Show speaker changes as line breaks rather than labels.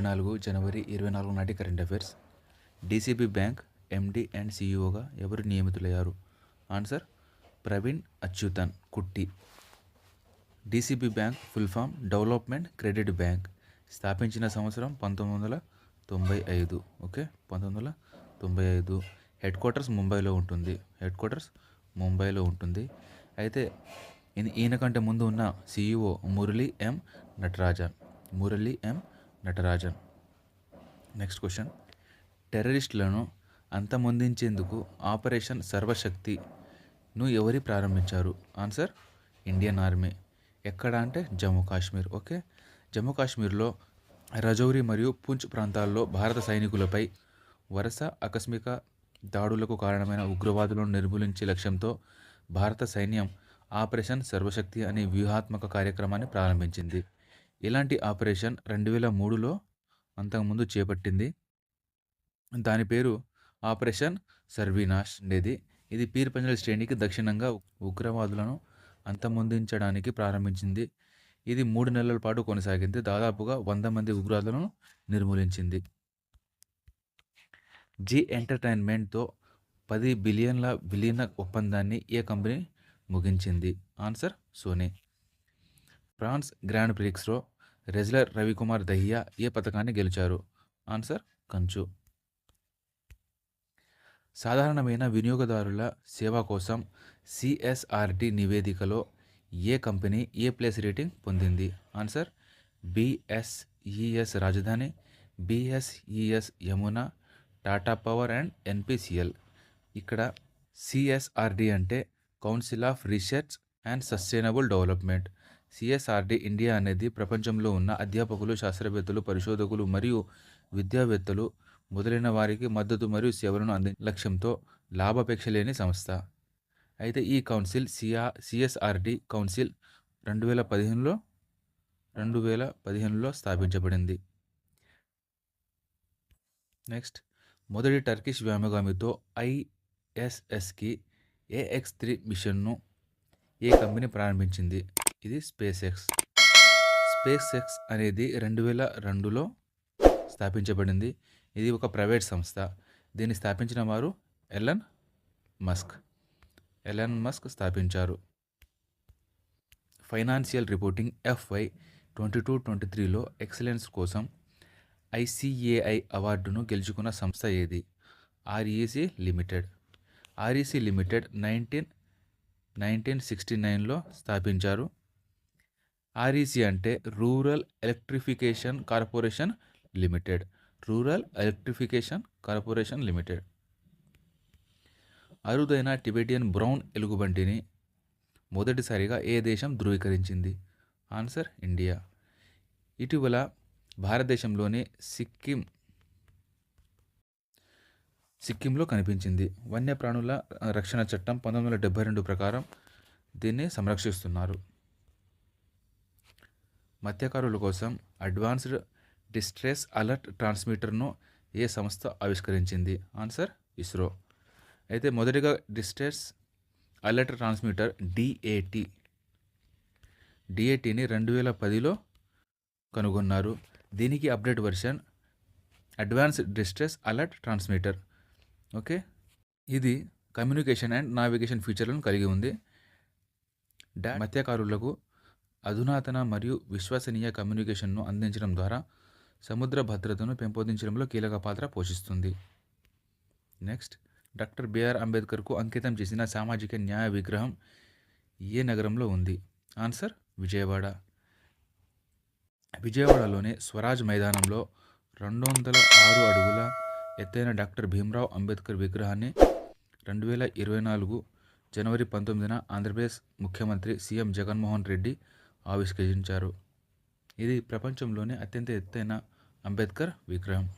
ఇరవై నాలుగు జనవరి ఇరవై నాలుగు నాటి current affairs. DCB bank MD and సిఇఓగా ఎవరు నియమితులయ్యారు? Answer Praveen Achuthan Kutty. DCB bank full form development credit bank స్థాపించిన సంవత్సరం పంతొమ్మిది వందల తొంభై ఐదు. ఓకే? పంతొమ్మిది వందల తొంభై ఐదు. హెడ్ క్వార్టర్స్ ముంబైలో ఉంటుంది. హెడ్ క్వార్టర్స్ ముంబైలో ఉంటుంది. అయితే ఈయన- కంటే ముందు ఉన్న CEO Murali M Natarajan. Murali M Natarajan. Next question టెర్రరిస్టులను అంతమొందించేందుకు ఆపరేషన్ సర్వశక్తిను ఎవరి ప్రారంభించారు? ఆన్సర్ ఇండియన్ ఆర్మీ ఎక్కడ అంటే జమ్మూ కాశ్మీర్ ఓకే జమ్మూ కాశ్మీర్లో రజౌరి మరియు పుంచ్ ప్రాంతాల్లో భారత సైనికులపై వరుస ఆకస్మిక దాడులకు కారణమైన ఉగ్రవాదులను నిర్మూలించే లక్ష్యంతో భారత సైన్యం ఆపరేషన్ సర్వశక్తి అనే వ్యూహాత్మక కార్యక్రమాన్ని ప్రారంభించింది. ఇలాంటి ఆపరేషన్ రెండు వేల మూడులో అంతకుముందు చేపట్టింది. దాని పేరు ఆపరేషన్ సర్వీనాష్ ఉండేది ఇది పీర్ పంజల్ శ్రేణికి దక్షిణంగా ఉగ్రవాదులను అంతమొందించడానికి ప్రారంభించింది. ఇది మూడు నెలల పాటు కొనసాగింది. దాదాపుగా వంద మంది ఉగ్రవాదులను నిర్మూలించింది. జీ ఎంటర్టైన్మెంట్తో పది బిలియన్ల విలీన ఒప్పందాన్ని ఏ company ముగించింది? Answer Sony. France grand ప్రిక్స్లో రెజ్లర్ రవికుమార్ దహియా ఏ పథకాన్ని గెలిచారు? ఆన్సర్ కంచు. సాధారణమైన వినియోగదారుల సేవ కోసం సిఎస్ఆర్టి నివేదికలో ఏ కంపెనీ ఏ ప్లేస్ రేటింగ్ పొందింది? Answer BSES Rajdhani BSES Yamuna Tata power and NPCL ఇక్కడ సిఎస్ఆర్డి అంటే council of research and sustainable development. CSRD India అనేది ప్రపంచంలో ఉన్న అధ్యాపకులు శాస్త్రవేత్తలు పరిశోధకులు మరియు విద్యావేత్తలు మొదలైన వారికి మద్దతు మరియు సేవలను అంది లక్ష్యంతో లాభాపేక్ష లేని సంస్థ. అయితే ఈ కౌన్సిల్ సిఆ సిఎస్ఆర్డి కౌన్సిల్ రెండు వేల పదిహేనులో రెండు వేల పదిహేనులో స్థాపించబడింది. నెక్స్ట్ మొదటి టర్కిష్ వ్యోమగామితో ఐఎస్ఎస్కి ఏఎక్స్ త్రీ మిషన్ను ఏ కంపెనీ ప్రారంభించింది? ఇది స్పేస్ ఎక్స్ స్పేస్ ఎక్స్ అనేది రెండు వేల రెండులో స్థాపించబడింది. ఇది ఒక ప్రైవేట్ సంస్థ. దీన్ని స్థాపించిన వారు ఎలన్ మస్క్. ఎలన్ మస్క్ స్థాపించారు. Financial reporting FY twenty two twenty త్రీలో ఎక్సలెన్స్ కోసం ఐసిఏఐ అవార్డును గెలుచుకున్న సంస్థ ఏది? REC limited. REC limited nineteen nineteen sixty నైన్లో స్థాపించారు. ఆర్ఈసి అంటే rural electrification corporation limited. Rural electrification corporation limited. అరుదైన టిబెటియన్ బ్రౌన్ ఎలుగుబంటిని మొదటిసారిగా ఏ దేశం ధృవీకరించింది? Answer India. ఇటీవల భారతదేశంలోని సిక్కిం సిక్కింలో కనిపించింది. వన్యప్రాణుల రక్షణ చట్టం పంతొమ్మిది వందల డెబ్బై రెండు ప్రకారం దీన్ని సంరక్షిస్తున్నారు. మత్స్యకారుల కోసం అడ్వాన్స్డ్ డిస్ట్రెస్ అలర్ట్ ట్రాన్స్మిటర్ను ఏ సంస్థ ఆవిష్కరించింది? ఆన్సర్ ఇస్రో. అయితే మొదటిగా డిస్ట్రెస్ అలర్ట్ ట్రాన్స్మిటర్ డిఏటి డిఏటిని రెండు వేల పదిలో కనుగొన్నారు. దీనికి update version advance distress alert transmitter. Okay? ఇది కమ్యూనికేషన్ అండ్ నావిగేషన్ ఫీచర్లను కలిగి ఉంది. డా మత్స్యకారులకు అధునాతన మరియు విశ్వసనీయ కమ్యూనికేషన్ను అందించడం ద్వారా సముద్ర భద్రతను పెంపొందించడంలో కీలక పాత్ర పోషిస్తుంది. నెక్స్ట్ డాక్టర్ బిఆర్ అంబేద్కర్కు అంకితం చేసిన సామాజిక న్యాయ విగ్రహం ఏ నగరంలో ఉంది? ఆన్సర్ విజయవాడ. విజయవాడలోని స్వరాజ్ మైదానంలో రెండు వందల ఆరు అడుగుల ఎత్తైన డాక్టర్ భీమ్రావ్ అంబేద్కర్ విగ్రహాన్ని రెండు వేల ఇరవై నాలుగు జనవరి పంతొమ్మిదిన ఆంధ్రప్రదేశ్ ముఖ్యమంత్రి సీఎం జగన్మోహన్ రెడ్డి ఆవిష్కరించారు. ఇది ప్రపంచంలోనే అత్యంత ఎత్తైన అంబేద్కర్ విగ్రహం.